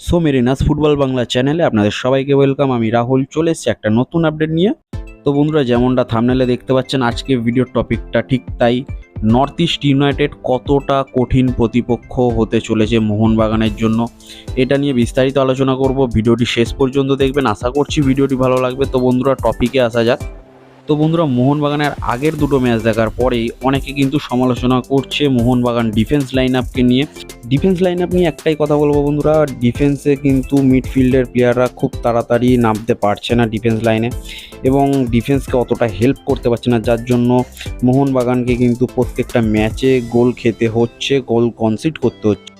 So মেরিনাস football Bangla চ্যানেলে আপনাদের সবাইকে ওয়েলকাম। আমি রাহুল, চলে এসেছি একটা নতুন আপডেট নিয়ে। তো বন্ধুরা, যেমনটা থামনেলে দেখতে পাচ্ছেন, আজকে ভিডিওর টপিকটা ঠিক তাই। নর্থ ইস্ট ইউনাইটেড কতটা কঠিন প্রতিপক্ষ হতে চলেছে মোহনবাগানের জন্য, এটা নিয়ে বিস্তারিত আলোচনা করব। ভিডিওটি শেষ পর্যন্ত দেখবেন। আশা করছি ভিডিওটি ভালো লাগবে। তো বন্ধুরা টপিকে আসা যাক। তো বন্ধুরা, মোহনবাগানের আগের দুটো ম্যাচ দেখার পরেই অনেকে কিন্তু সমালোচনা করছে মোহনবাগান ডিফেন্স লাইন আপকে নিয়ে। ডিফেন্স লাইন আপ নিয়ে একটাই কথা বলব বন্ধুরা ডিফেন্সে কিন্তু মিডফিল্ডের প্লেয়াররা খুব তাড়াতাড়ি নামতে পারছে না ডিফেন্স লাইনে এবং ডিফেন্সকে অতটা হেল্প করতে পারছে না। যার জন্য মোহনবাগানকে কিন্তু প্রত্যেকটা ম্যাচে গোল খেতে হচ্ছে গোল কনসিড করতে হচ্ছে।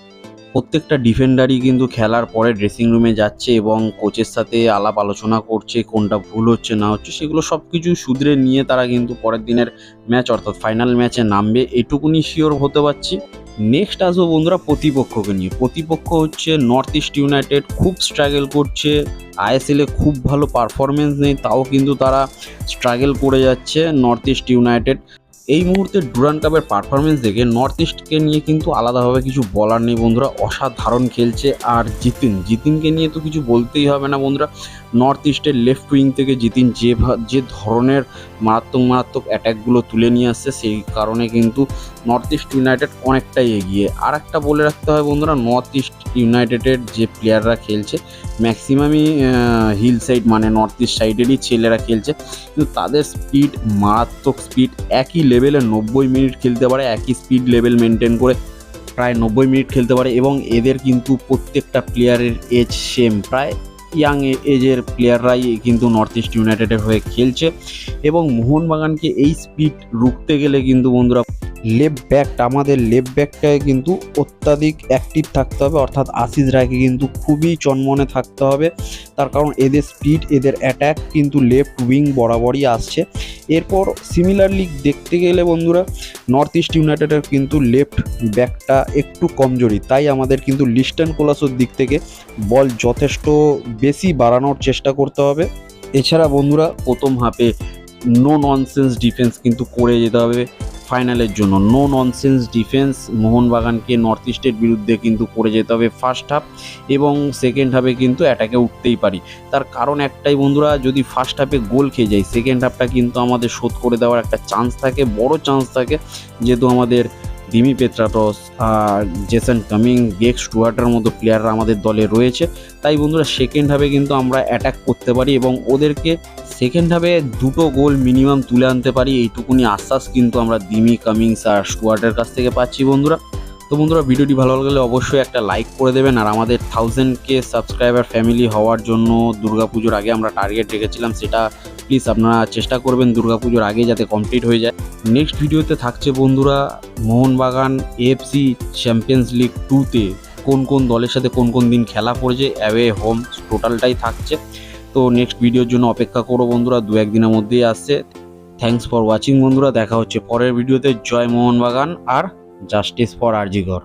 প্রত্যেকটা ডিফেন্ডারই কিন্তু খেলার পরে ড্রেসিং রুমে যাচ্ছে এবং কোচের সাথে আলাপ আলোচনা করছে, কোনটা ভুল হচ্ছে, না হচ্ছে, সেগুলো সব কিছু শুধরে নিয়ে তারা কিন্তু পরের দিনের ম্যাচ অর্থাৎ ফাইনাল ম্যাচে নামবে, এটুকুনি শিওর হতে পারছি। নেক্সট আসব বন্ধুরা প্রতিপক্ষকে নিয়ে। প্রতিপক্ষ হচ্ছে নর্থ ইস্ট ইউনাইটেড খুব স্ট্রাগল করছে আইএসএলে খুব ভালো পারফরমেন্স নেই, তাও কিন্তু তারা স্ট্রাগল করে যাচ্ছে নর্থ ইস্ট ইউনাইটেড এই মুহূর্তে ডুরান কাপের পারফরমেন্স দেখে নর্থ ইস্টকে নিয়ে কিন্তু আলাদাভাবে কিছু বলার নেই বন্ধুরা। অসাধারণ খেলছে আর জিতিন। জিতিনকে নিয়ে তো কিছু বলতেই হবে না বন্ধুরা। নর্থ ইস্টের লেফট উইং থেকে জিতিন যে যে ধরনের মারাত্মক মারাত্মক অ্যাট্যাকগুলো তুলে নিয়ে আসছে, সেই কারণে কিন্তু নর্থ ইস্ট ইউনাইটেড অনেকটাই এগিয়ে। আর একটা বলে রাখতে হয় বন্ধুরা নর্থ ইস্ট ইউনাইটেডের যে প্লেয়াররা খেলছে ম্যাক্সিমামই হিল সাইড মানে নর্থ ইস্ট সাইডেরই ছেলেরা খেলছে। কিন্তু তাদের স্পিড মারাত্মক স্পিড একই লেভেলে নব্বই মিনিট খেলতে পারে, একই স্পিড লেভেল মেনটেন করে প্রায় নব্বই মিনিট খেলতে পারে এবং এদের কিন্তু প্রত্যেকটা প্লেয়ারের এজ সেম প্রায় ইয়াং এজের প্লেয়াররাই কিন্তু নর্থ ইস্ট ইউনাইটেডের হয়ে খেলছে এবং মোহনবাগানকে এই স্পিড রুখতে গেলে কিন্তু বন্ধুরা লেফট ব্যাকটা আমাদের লেফট ব্যাকটায় কিন্তু অত্যাধিক অ্যাক্টিভ থাকতে হবে। অর্থাৎ আশিস রায়কে কিন্তু খুবই চনমনে থাকতে হবে। তার কারণ এদের স্পিড এদের অ্যাট্যাক কিন্তু লেফট উইং বরাবরই আসছে। এরপর সিমিলারলি দেখতে গেলে বন্ধুরা নর্থ ইস্ট ইউনাইটেডের কিন্তু লেফট ব্যাকটা একটু কমজোরি। তাই আমাদের কিন্তু লিস্টান কোলাসোর দিক থেকে বল যথেষ্ট বেশি বাড়ানোর চেষ্টা করতে হবে। এছাড়া বন্ধুরা, প্রথম হাফে নো ননসেন্স ডিফেন্স কিন্তু করে যেতে হবে। ফাইনালের জন্য। নো ননসেন্স ডিফেন্স মোহনবাগানকে নর্থ ইস্টের বিরুদ্ধে কিন্তু করে যেতে হবে ফার্স্ট হাফ এবং সেকেন্ড হাফে কিন্তু অ্যাটাকে উঠতেই পারি। তার কারণ একটাই বন্ধুরা, যদি ফার্স্ট হাফে গোল খেয়ে যায় সেকেন্ড হাফটা কিন্তু আমাদের শোধ করে দেওয়ার একটা চান্স থাকে, বড় চান্স থাকে, যেহেতু আমাদের ডিমি পেত্রাটস আর জেসন কামিং গেক স্টুয়ার্টের মতো প্লেয়াররা আমাদের দলে রয়েছে। তাই বন্ধুরা সেকেন্ড হাফে কিন্তু আমরা অ্যাটাক করতে পারি এবং ওদেরকে সেকেন্ড হাফে দুটো গোল মিনিমাম তুলে আনতে পারি। এইটুকুনি আশ্বাস কিন্তু আমরা দিমি কামিংস আর স্টুয়ার্টের কাছ থেকে পাচ্ছি বন্ধুরা। তো বন্ধুরা, ভিডিওটি ভালো লাগলে অবশ্যই একটা লাইক করে দেবেন। আর আমাদের থাউজেন্ড কে সাবস্ক্রাইবার ফ্যামিলি হওয়ার জন্য দুর্গাপুজোর আগে আমরা টার্গেট রেখেছিলাম, সেটা প্লিজ আপনারা চেষ্টা করবেন দুর্গাপুজোর আগে যাতে কমপ্লিট হয়ে যায়। নেক্সট ভিডিওতে থাকছে বন্ধুরা মোহনবাগান এফসি চ্যাম্পিয়ন্স লিগ টুতে কোন কোন দলের সাথে কোন কোন দিন খেলা পড়ছে অ্যাওয়ে হোম টোটালটাই থাকছে। তো নেক্সট ভিডিওর জন্য অপেক্ষা করো বন্ধুরা, দু একদিনের মধ্যেই আসছে। থ্যাঙ্কস ফর ওয়াচিং বন্ধুরা, দেখা হচ্ছে পরের ভিডিওতে জয় মোহনবাগান আর জাস্টিস ফর আরজিগর